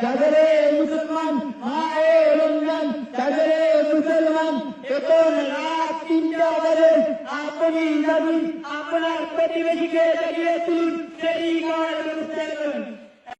ചതരെ മുസൽമാൻ മായേലൊന്നാൻ ചതരെ മുസൽമാൻ. അപ്പനാർ പറ്റി വെച്ചിട്ടേ